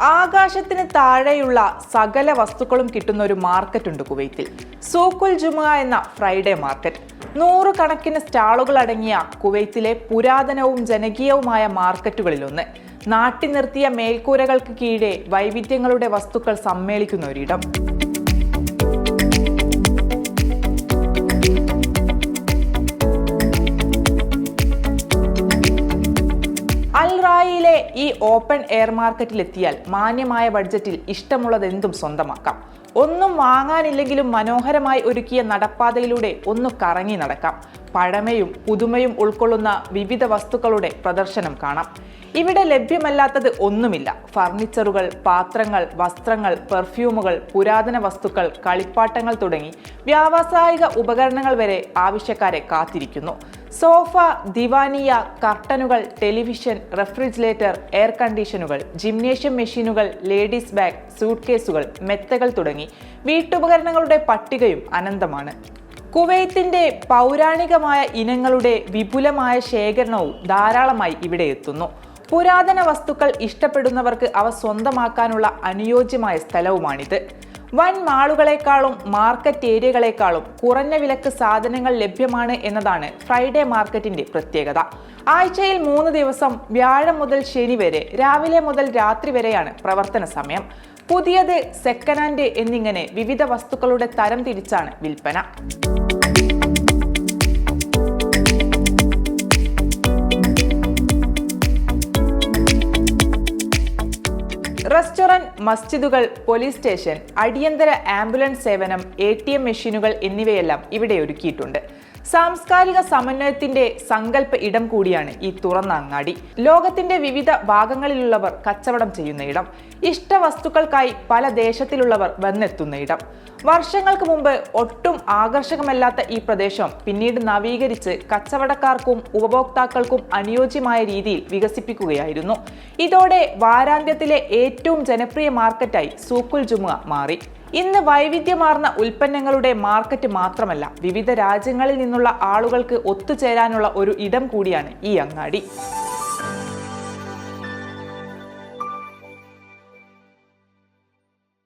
ആകാശത്തിന് താഴെയുള്ള സകല വസ്തുക്കളും കിട്ടുന്ന ഒരു മാർക്കറ്റ് ഉണ്ട് കുവൈത്തിൽ. സൂക്കുൽ ജുമ എന്ന ഫ്രൈഡേ മാർക്കറ്റ് നൂറുകണക്കിന് സ്റ്റാളുകൾ അടങ്ങിയ കുവൈത്തിലെ പുരാതനവും ജനകീയവുമായ മാർക്കറ്റുകളിലൊന്ന്. നാട്ടി നിർത്തിയ മേൽക്കൂരകൾക്ക് കീഴെ വൈവിധ്യങ്ങളുടെ വസ്തുക്കൾ സമ്മേളിക്കുന്ന ഒരിടം. ഈ ഓപ്പൺ എയർ മാർക്കറ്റിലെത്തിയാൽ മാന്യമായ ബഡ്ജറ്റിൽ ഇഷ്ടമുള്ളതെന്തും സ്വന്തമാക്കാം. ഒന്നും വാങ്ങാനില്ലെങ്കിലും മനോഹരമായി ഒരുക്കിയ നടപ്പാതയിലൂടെ ഒന്ന് കറങ്ങി നടക്കാം. പഴമയും പുതുമയും ഉൾക്കൊള്ളുന്ന വിവിധ വസ്തുക്കളുടെ പ്രദർശനം കാണാം. ഇവിടെ ലഭ്യമല്ലാത്തത് ഒന്നുമില്ല. ഫർണിച്ചറുകൾ പാത്രങ്ങൾ വസ്ത്രങ്ങൾ പെർഫ്യൂമുകൾ പുരാതന വസ്തുക്കൾ കളിപ്പാട്ടങ്ങൾ തുടങ്ങി വ്യാവസായിക ഉപകരണങ്ങൾ വരെ ആവശ്യക്കാരെ കാത്തിരിക്കുന്നു. സോഫ ദിവാനിയ കർട്ടനുകൾ ടെലിവിഷൻ റെഫ്രിജറേറ്റർ എയർ കണ്ടീഷനുകൾ ജിംനേഷ്യം മെഷീനുകൾ ലേഡീസ് ബാഗ് സൂട്ട് കേസുകൾ മെത്തകൾ തുടങ്ങി വീട്ടുപകരണങ്ങളുടെ പട്ടികയും അനന്തമാണ്. കുവൈത്തിന്റെ പൗരാണികമായ ഇനങ്ങളുടെ വിപുലമായ ശേഖരണവും ധാരാളമായി ഇവിടെ എത്തുന്നു. പുരാതന വസ്തുക്കൾ ഇഷ്ടപ്പെടുന്നവർക്ക് അവ സ്വന്തമാക്കാനുള്ള അനുയോജ്യമായ സ്ഥലവുമാണിത്. വൻ മാളുകളെക്കാളും മാർക്കറ്റ് ഏരിയകളെക്കാളും കുറഞ്ഞ വിലക്ക് സാധനങ്ങൾ ലഭ്യമാണ് എന്നതാണ് ഫ്രൈഡേ മാർക്കറ്റിന്റെ പ്രത്യേകത. ആഴ്ചയിൽ മൂന്ന് ദിവസം വ്യാഴം മുതൽ ശനി വരെ രാവിലെ മുതൽ രാത്രി വരെയാണ് പ്രവർത്തന സമയം. പുതിയത് സെക്കൻഡ് ഹാൻഡ് എന്നിങ്ങനെ വിവിധ വസ്തുക്കളുടെ തരം തിരിച്ചാണ് വിൽപ്പന. റെസ്റ്റോറന്റ് മസ്ജിദുകൾ പോലീസ് സ്റ്റേഷൻ അടിയന്തര ആംബുലൻസ് സേവനം എ മെഷീനുകൾ എന്നിവയെല്ലാം ഇവിടെ ഒരുക്കിയിട്ടുണ്ട്. സാംസ്കാരിക സമന്വയത്തിന്റെ സങ്കല്പ ഇടം കൂടിയാണ് ഈ തുറന്ന അങ്ങാടി ലോകത്തിന്റെ വിവിധ ഭാഗങ്ങളിലുള്ളവർ കച്ചവടം ചെയ്യുന്ന ഇടം. ഇഷ്ടവസ്തുക്കൾക്കായി പല ദേശത്തിലുള്ളവർ വന്നെത്തുന്ന ഇടം. വർഷങ്ങൾക്ക് മുമ്പ് ഒട്ടും ആകർഷകമല്ലാത്ത ഈ പ്രദേശം പിന്നീട് നവീകരിച്ച് കച്ചവടക്കാർക്കും ഉപഭോക്താക്കൾക്കും അനുയോജ്യമായ രീതിയിൽ വികസിപ്പിക്കുകയായിരുന്നു. ഇതോടെ വാരാന്ത്യത്തിലെ ഏറ്റവും ജനപ്രിയ മാർക്കറ്റായി സൂക്കുൽ ജുമുഅ മാറി. ഇന്ന് വൈവിധ്യമാർന്ന ഉൽപ്പന്നങ്ങളുടെ മാർക്കറ്റ് മാത്രമല്ല വിവിധ രാജ്യങ്ങളിൽ നിന്നുള്ള ആളുകൾക്ക് ഒത്തുചേരാനുള്ള ഒരു ഇടം കൂടിയാണ് ഈ അങ്ങാടി.